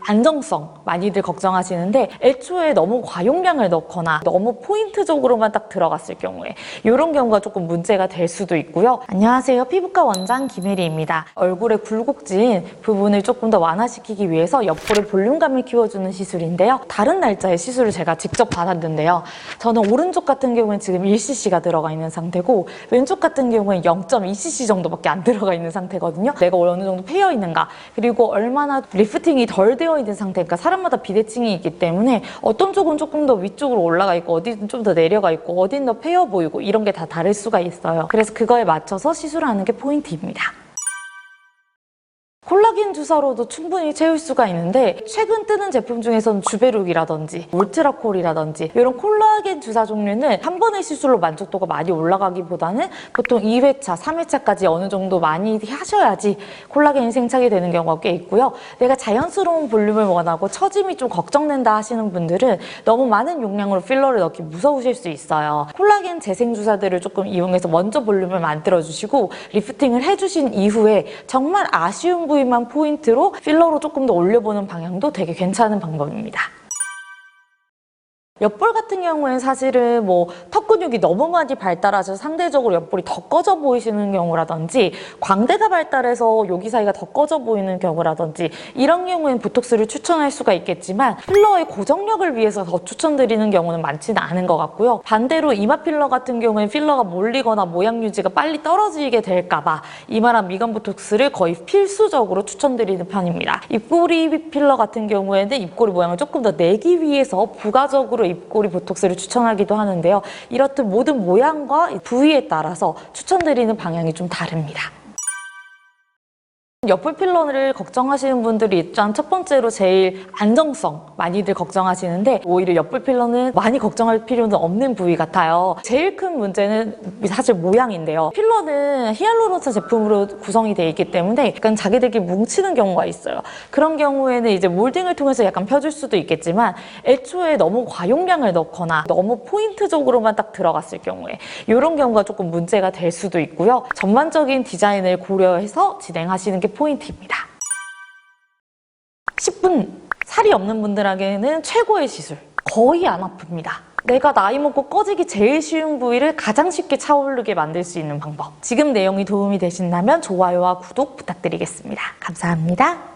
안정성 많이들 걱정하시는데 애초에 너무 과용량을 넣거나 너무 포인트적으로만 딱 들어갔을 경우에 이런 경우가 조금 문제가 될 수도 있고요. 안녕하세요. 피부과 원장 김혜리입니다. 얼굴에 굴곡진 부분을 조금 더 완화시키기 위해서 옆볼의 볼륨감을 키워주는 시술인데요. 다른 날짜에 시술을 제가 직접 받았는데요. 저는 오른쪽 같은 경우는 지금 1cc가 들어가 있는 상태고 왼쪽 같은 경우는 0.2cc 정도밖에 안 들어가 있는 상태거든요. 내가 어느 정도 패여 있는가 그리고 얼마나 리프팅이 덜 되어 있는 상태니까 사람마다 비대칭이 있기 때문에 어떤 쪽은 조금 더 위쪽으로 올라가 있고 어디는 좀 더 내려가 있고 어딘 더 패여 보이고 이런 게 다 다를 수가 있어요. 그래서 그거에 맞춰서 시술하는 게 포인트입니다. 콜라겐 주사로도 충분히 채울 수가 있는데 최근 뜨는 제품 중에서는 주베룩이라든지 울트라콜이라든지 이런 콜라겐 주사 종류는 한 번의 시술로 만족도가 많이 올라가기보다는 보통 2회차, 3회차까지 어느 정도 많이 하셔야지 콜라겐이 생착이 되는 경우가 꽤 있고요. 내가 자연스러운 볼륨을 원하고 처짐이 좀 걱정된다 하시는 분들은 너무 많은 용량으로 필러를 넣기 무서우실 수 있어요. 콜라겐 재생 주사들을 조금 이용해서 먼저 볼륨을 만들어 주시고 리프팅을 해주신 이후에 정말 아쉬운 부 위만 포인트로 필러로 조금 더 올려보는 방향도 되게 괜찮은 방법입니다. 옆볼 같은 경우에는 사실은 뭐 턱 근육이 너무 많이 발달하셔서 상대적으로 옆볼이 더 꺼져 보이시는 경우라든지 광대가 발달해서 여기 사이가 더 꺼져 보이는 경우라든지 이런 경우에는 보톡스를 추천할 수가 있겠지만 필러의 고정력을 위해서 더 추천드리는 경우는 많지는 않은 것 같고요. 반대로 이마 필러 같은 경우에는 필러가 몰리거나 모양 유지가 빨리 떨어지게 될까 봐 이마랑 미간 보톡스를 거의 필수적으로 추천드리는 편입니다. 입꼬리 필러 같은 경우에는 입꼬리 모양을 조금 더 내기 위해서 부가적으로 입꼬리 보톡스를 추천하기도 하는데요. 이렇듯 모든 모양과 부위에 따라서 추천드리는 방향이 좀 다릅니다. 옆볼 필러를 걱정하시는 분들이 일단 첫 번째로 제일 안정성 많이들 걱정하시는데 오히려 옆볼 필러는 많이 걱정할 필요는 없는 부위 같아요. 제일 큰 문제는 사실 모양인데요. 필러는 히알루론산 제품으로 구성이 되어 있기 때문에 약간 자기들끼리 뭉치는 경우가 있어요. 그런 경우에는 이제 몰딩을 통해서 약간 펴줄 수도 있겠지만 애초에 너무 과용량을 넣거나 너무 포인트적으로만 딱 들어갔을 경우에 이런 경우가 조금 문제가 될 수도 있고요. 전반적인 디자인을 고려해서 진행하시는 게 포인트입니다. 10분 살이 없는 분들에게는 최고의 시술. 거의 안 아픕니다. 내가 나이 먹고 꺼지기 제일 쉬운 부위를 가장 쉽게 차오르게 만들 수 있는 방법. 지금 내용이 도움이 되신다면 좋아요와 구독 부탁드리겠습니다. 감사합니다.